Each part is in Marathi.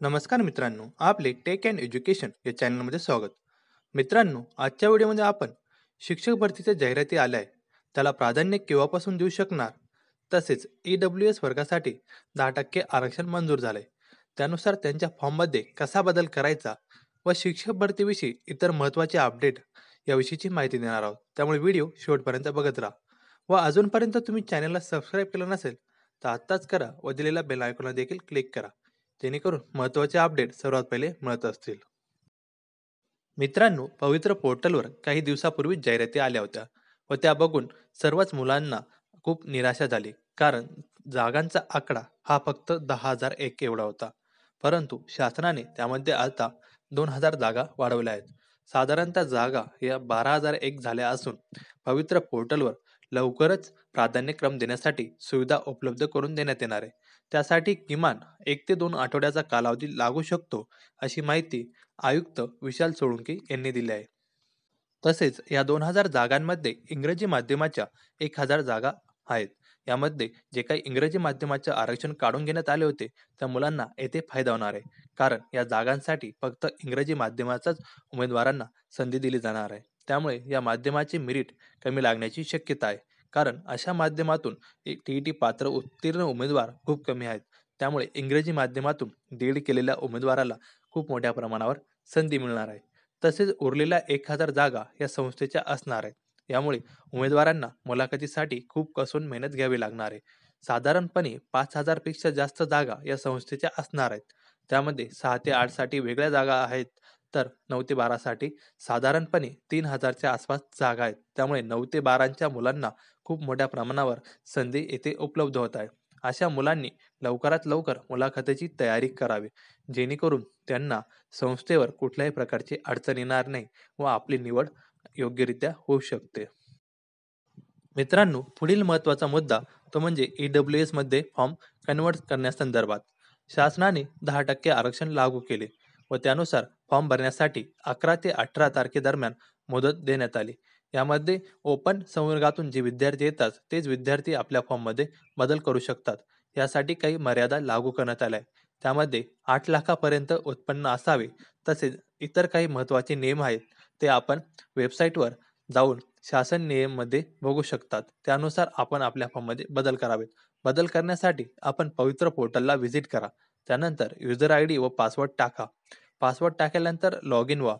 नमस्कार मित्रांनो आपले टेक अँड एज्युकेशन या चॅनलमध्ये स्वागत. मित्रांनो आजच्या व्हिडिओमध्ये आपण शिक्षक भरतीच्या जाहिराती आल्या आहे त्याला प्राधान्य केव्हापासून देऊ शकणार? तसेच ई डब्ल्यू एस वर्गासाठी दहा टक्के आरक्षण मंजूर झाले त्यानुसार त्यांच्या फॉर्ममध्ये कसा बदल करायचा व शिक्षक भरतीविषयी इतर महत्त्वाचे अपडेट याविषयीची माहिती देणार आहोत. त्यामुळे व्हिडिओ शेवटपर्यंत बघत राहा. व अजूनपर्यंत तुम्ही चॅनलला सबस्क्राईब केलं नसेल तर आत्ताच करा व दिलेल्या बेल आयकॉनला देखील क्लिक करा. जेणेकरून महत्त्वाचे अपडेट सर्वात पहिले मिळत असतील. मित्रांनो पवित्र पोर्टलवर काही दिवसापूर्वी जाहिराती आल्या होत्या व त्या बघून सर्वच मुलांना खूप निराशा झाली. कारण जागांचा आकडा हा फक्त दहा हजार एक एवढा होता. परंतु शासनाने त्यामध्ये आता दोन हजार जागा वाढवल्या आहेत. साधारणतः जागा या बारा हजार एक झाल्या असून पवित्र पोर्टलवर लवकरच प्राधान्यक्रम देण्यासाठी सुविधा उपलब्ध करून देण्यात येणार आहे. त्यासाठी किमान एक ते दोन आठवड्याचा कालावधी लागू शकतो अशी माहिती आयुक्त विशाल सोळुंके यांनी दिली आहे. तसेच या दोन हजार जागांमध्ये इंग्रजी माध्यमाच्या एक हजार जागा आहेत. यामध्ये जे काही इंग्रजी माध्यमाचे आरक्षण काढून घेण्यात आले होते त्या मुलांना येथे फायदा होणार आहे. कारण या जागांसाठी फक्त इंग्रजी माध्यमाचाच उमेदवारांना संधी दिली जाणार आहे. त्यामुळे या माध्यमाचे मिरिट कमी लागण्याची शक्यता आहे. कारण अशा माध्यमातून टी ई टी पात्र उत्तीर्ण उमेदवार खूप कमी आहेत. त्यामुळे इंग्रजी माध्यमातून दीड केलेल्या उमेदवाराला खूप मोठ्या प्रमाणावर संधी मिळणार आहे. तसेच उरलेल्या एक हजार जागा या संस्थेच्या असणार आहेत. यामुळे उमेदवारांना मुलाखतीसाठी खूप कसून मेहनत घ्यावी लागणार आहे. साधारणपणे पाच हजारपेक्षा जास्त जागा या संस्थेच्या असणार आहेत. त्यामध्ये सहा ते आठसाठी वेगळ्या जागा आहेत. तर नऊ ते बारासाठी साधारणपणे तीन हजारच्या आसपास जागा आहेत. त्यामुळे नऊ ते बारांच्या मुलांना खूप मोठ्या प्रमाणावर संधी येथे उपलब्ध होत आहे. अशा मुलांनी लवकरात लवकर मुलाखतीची तयारी करावी जेणेकरून त्यांना संस्थेवर कुठल्याही प्रकारची अडचण येणार नाही व आपली निवड योग्यरित्या होऊ शकते. मित्रांनो पुढील महत्त्वाचा मुद्दा तो म्हणजे ई डब्ल्यू एसमध्ये फॉर्म कन्वर्ट करण्यासंदर्भात. शासनाने दहा टक्के आरक्षण लागू केले. व त्यानुसार फॉर्म भरण्यासाठी अकरा ते अठरा तारखेदरम्यान मुदत देण्यात आली. यामध्ये ओपन संवर्गातून जे विद्यार्थी येतात तेच विद्यार्थी आपल्या फॉर्ममध्ये बदल करू शकतात. यासाठी काही मर्यादा लागू करण्यात आल्या. त्यामध्ये आठ लाखापर्यंत उत्पन्न असावे तसेच इतर काही महत्त्वाचे नियम आहेत ते आपण वेबसाईटवर जाऊन शासन नियममध्ये बघू शकतात. त्यानुसार आपण आपल्या फॉर्ममध्ये बदल करावेत. बदल करण्यासाठी आपण पवित्र पोर्टलला व्हिजिट करा. त्यानंतर युजर आय डी व पासवर्ड टाका. पासवर्ड टाकल्यानंतर लॉग इन व्हा.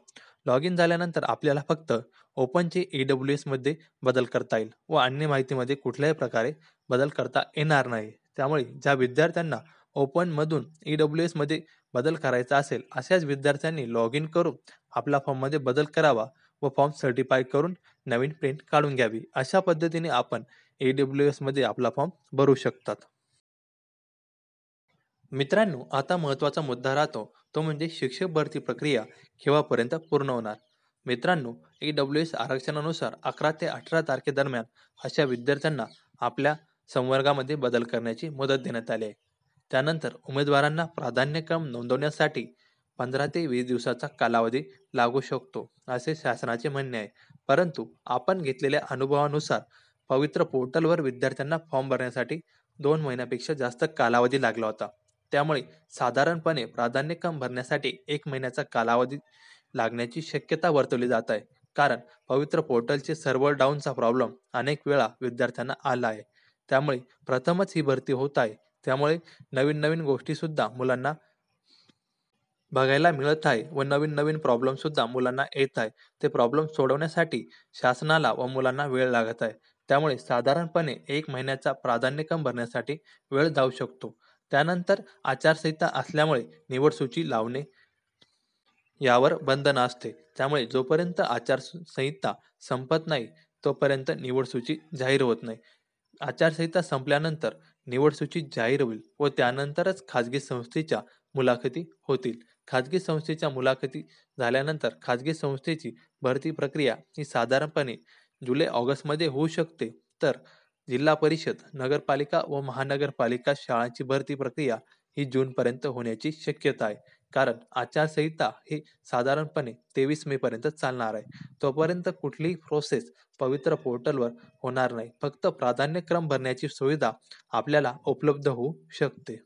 लॉग इन झाल्यानंतर आपल्याला फक्त ओपनचे ई डब्ल्यू एसमध्ये बदल करता येईल व अन्य माहितीमध्ये कुठल्याही प्रकारे बदल करता येणार नाही. त्यामुळे ज्या विद्यार्थ्यांना ओपनमधून ई डब्ल्यू एसमध्ये बदल करायचा असेल अशाच विद्यार्थ्यांनी लॉग इन करून आपला फॉर्ममध्ये बदल करावा व फॉर्म सर्टिफाय करून नवीन प्रिंट काढून घ्यावी. अशा पद्धतीने आपण ए डब्ल्यू एसमध्ये आपला फॉर्म भरू शकतात. मित्रांनो आता महत्त्वाचा मुद्दा राहतो तो म्हणजे शिक्षक भरती प्रक्रिया केव्हापर्यंत पूर्ण होणार? मित्रांनो ए डब्ल्यू एस आरक्षणानुसार अकरा ते अठरा तारखेदरम्यान अशा विद्यार्थ्यांना आपल्या संवर्गामध्ये बदल करण्याची मुदत देण्यात आली आहे. त्यानंतर उमेदवारांना प्राधान्यक्रम नोंदवण्यासाठी पंधरा ते वीस दिवसाचा कालावधी लागू शकतो असे शासनाचे म्हणणे आहे. परंतु आपण घेतलेल्या अनुभवानुसार पवित्र पोर्टलवर विद्यार्थ्यांना फॉर्म भरण्यासाठी दोन महिन्यापेक्षा जास्त कालावधी लागला होता. त्यामुळे साधारणपणे प्राधान्यक्रम भरण्यासाठी एक महिन्याचा कालावधी लागण्याची शक्यता वर्तवली जात आहे. कारण पवित्र पोर्टलचे सर्व्हर डाऊनचा प्रॉब्लेम अनेक वेळा विद्यार्थ्यांना आला आहे. त्यामुळे प्रथमच ही भरती होत आहे. त्यामुळे नवीन नवीन गोष्टी सुद्धा मुलांना बघायला मिळत आहे व नवीन नवीन प्रॉब्लेम सुद्धा मुलांना येत आहे. ते प्रॉब्लेम सोडवण्यासाठी शासनाला व मुलांना वेळ लागत आहे. त्यामुळे साधारणपणे एक महिन्याचा प्राधान्यक्रम भरण्यासाठी वेळ जाऊ शकतो. त्यानंतर आचारसंहिता असल्यामुळे निवड सूची लावणे यावर बंधन असते. त्यामुळे जोपर्यंत आचारसंहिता संपत नाही तोपर्यंत निवड सूची जाहीर होत नाही. आचारसंहिता संपल्यानंतर निवड सूची जाहीर होईल व त्यानंतरच खाजगी संस्थेच्या मुलाखती होतील. खाजगी संस्थेच्या मुलाखती झाल्यानंतर खाजगी संस्थेची भरती प्रक्रिया ही साधारणपणे जुलै ऑगस्टमध्ये होऊ शकते. तर जिल्हा परिषद नगरपालिका व महानगरपालिका शाळांची भरती प्रक्रिया ही जूनपर्यंत होण्याची शक्यता आहे. कारण आचारसंहिता ही साधारणपणे तेवीस मे पर्यंत चालणार आहे. तोपर्यंत कुठलीही प्रोसेस पवित्र पोर्टलवर होणार नाही. फक्त प्राधान्यक्रम भरण्याची सुविधा आपल्याला उपलब्ध होऊ शकते.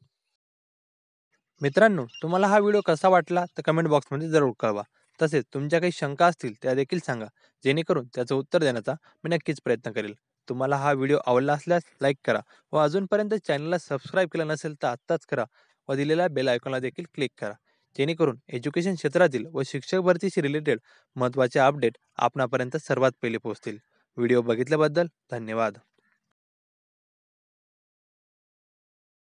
मित्रांनो तुम्हाला हा व्हिडिओ कसा वाटला तर कमेंट बॉक्समध्ये जरूर कळवा. तसेच तुमच्या काही शंका असतील त्या देखील सांगा. जेणेकरून त्याचं उत्तर देण्याचा मी नक्कीच प्रयत्न करेल. तुम्हाला हा व्हिडिओ आवडला असल्यास लाईक करा व अजूनपर्यंत चॅनलला सबस्क्राईब केलं नसेल तर आत्ताच करा व दिलेल्या बेल आयकॉनला देखील क्लिक करा. जेणेकरून एज्युकेशन क्षेत्रातील व शिक्षक भरतीशी रिलेटेड महत्त्वाचे अपडेट आपणापर्यंत सर्वात पहिले पोहोचतील. व्हिडिओ बघितल्याबद्दल धन्यवाद.